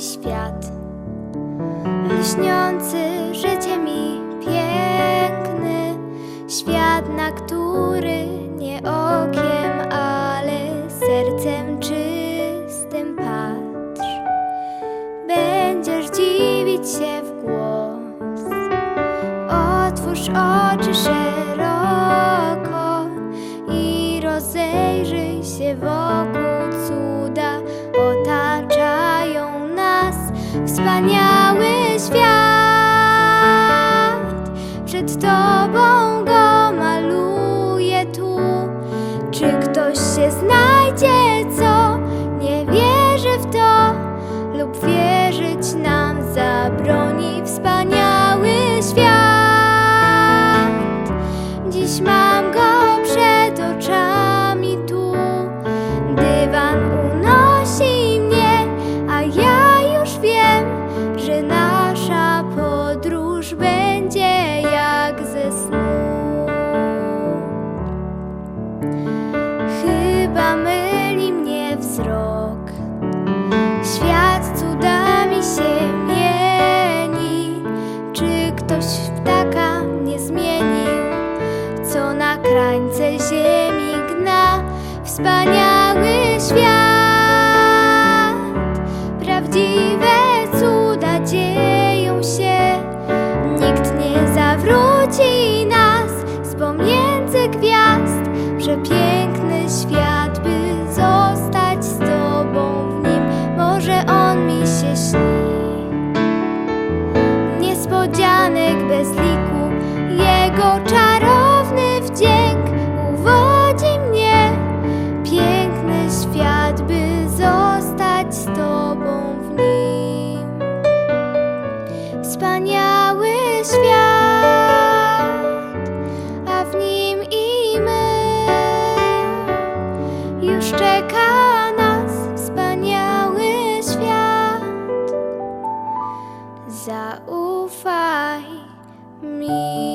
świat. Lśniący życiem i piękny Świat, na który nie okiem, ale sercem czystym patrz. Będziesz dziwić się w głos. Otwórz oczy szeroko i rozejrzyj się wokół wspaniały świat. Przed tobą go maluje tu. Czy ktoś się znajdzie, podróż będzie jak ze snu. Chyba myli mnie wzrok. Świat cudami się mieni. Czy ktoś ptaka nie zmienił, co na krańce ziemi gna? Wspaniały świat, zawróci nas z pomiędzy gwiazd. Przepiękny świat, by zostać z Tobą w nim. Może on mi się śni. Niespodzianek bez liku, jego czarowny wdzięk uwodzi mnie. Piękny świat, by zostać z Tobą w nim. Wspaniały świat, Zaufaj mi.